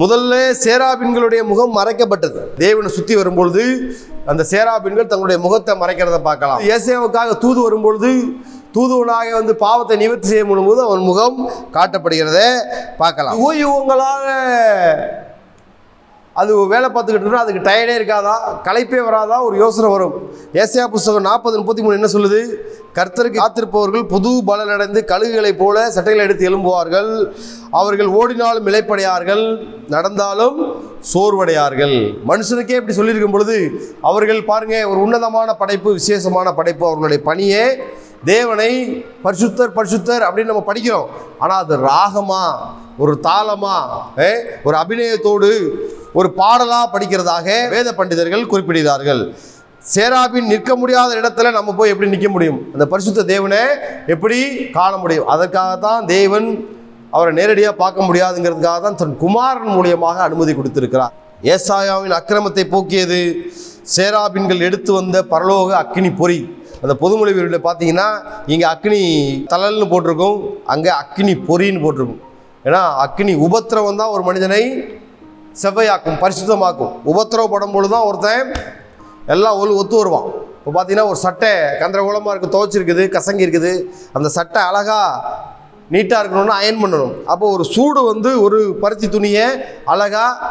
முதல்ல சேராபின்களுடைய முகம் மறைக்கப்பட்டது. தேவனை சுத்தி வரும்பொழுது அந்த சேராபின்கள் தங்களுடைய முகத்தை மறைக்கிறத பார்க்கலாம். ஏசேவுக்காக தூது வரும்பொழுது தூதுவனாக வந்து பாவத்தை நிவர்த்தி செய்ய முழும்போது அவன் முகம் காட்டப்படுகிறத பார்க்கலாம். யுக அது வேலை பார்த்துக்கிட்டு அதுக்கு டயர்டே இருக்காதா? களைப்பே வராதா? ஒரு யோசனை வரும். ஏசியா புஸ்தகம் நாற்பது முப்பத்தி மூணு என்ன சொல்லுது? கர்த்தருக்கு காத்திருப்பவர்கள் புது பலன் அடைந்து கழுகுகளைப் போல சட்டைகளை எடுத்து எழும்புவார்கள். அவர்கள் ஓடினாலும் இழைப்படையார்கள் நடந்தாலும் சோர்வடையார்கள். மனுஷனுக்கே இப்படி சொல்லியிருக்கும் பொழுது அவர்கள் பாருங்க ஒரு உன்னதமான படைப்பு விசேஷமான படைப்பு. அவர்களுடைய பணியே தேவனை பரிசுத்தர் பரிசுத்தர் அப்படின்னு நம்ம படிக்கிறோம். ஆனால் அது ராகமா? ஒரு தாளமா? ஏ, ஒரு அபிநயத்தோடு ஒரு பாடலாக படிக்கிறதாக வேத பண்டிதர்கள் குறிப்பிடுகிறார்கள். சேராபின் நிற்க முடியாத இடத்துல நம்ம போய் எப்படி நிற்க முடியும்? அந்த பரிசுத்த தேவனை எப்படி காண முடியும்? அதற்காக தான் தேவன் அவரை நேரடியாக பார்க்க முடியாதுங்கிறதுக்காக தான் தன் குமாரன் மூலியமாக அனுமதி கொடுத்திருக்கிறார். ஏசாயாவின் அக்கிரமத்தை போக்கியது சேராபின்கள் எடுத்து வந்த பரலோக அக்கினி பொறி. அந்த பொதுமொழி வீடில் பார்த்தீங்கன்னா இங்கே அக்னி தழல்னு போட்டிருக்கும் அங்கே அக்னி பொறின்னு போட்டிருக்கும். ஏன்னா அக்னி உபத்திரவம் தான் ஒரு மனிதனை செவ்வையாக்கும் பரிசுத்தமாக்கும். உபத்திரவப்படும் பொழுது தான் ஒருத்தன் எல்லாம் ஒழு ஒத்து வருவான். இப்போ பார்த்தீங்கன்னா ஒரு சட்டை கந்தரகோலமாக இருக்குது துவச்சிருக்குது கசங்கி இருக்குது அந்த சட்டை அழகாக நீட்டாக இருக்கணும்னு அயன் பண்ணணும். அப்போ ஒரு சூடு வந்து ஒரு பருத்தி துணியை அழகாக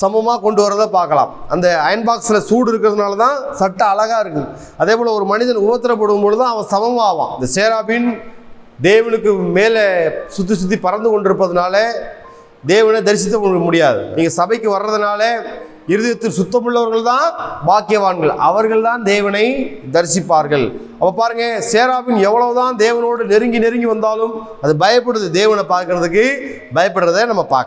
சமமாக கொண்டு வரதை பார்க்கலாம். அந்த அயன் பாக்ஸில் சூடு இருக்கிறதுனால தான் சட்டை அழகாக இருக்குது. அதே போல் ஒரு மனிதன் உபத்திரப்படும் பொழுது தான் அவன் சமமாவான். இந்த சேராபின் தேவனுக்கு மேலே சுற்றி சுற்றி பறந்து கொண்டிருப்பதுனால தேவனை தரிசித்து கொள்ள முடியாது. நீங்கள் சபைக்கு வர்றதுனால இருதயத்தில் சுத்தமுள்ளவர்கள் தான் பாக்கியவான்கள். அவர்கள் தான் தேவனை தரிசிப்பார்கள். அப்போ பாருங்க சேராபின் எவ்வளவுதான் தேவனோடு நெருங்கி நெருங்கி வந்தாலும் அது பயப்படுது. தேவனை பார்க்கறதுக்கு பயப்படுறதை நம்ம பார்க்க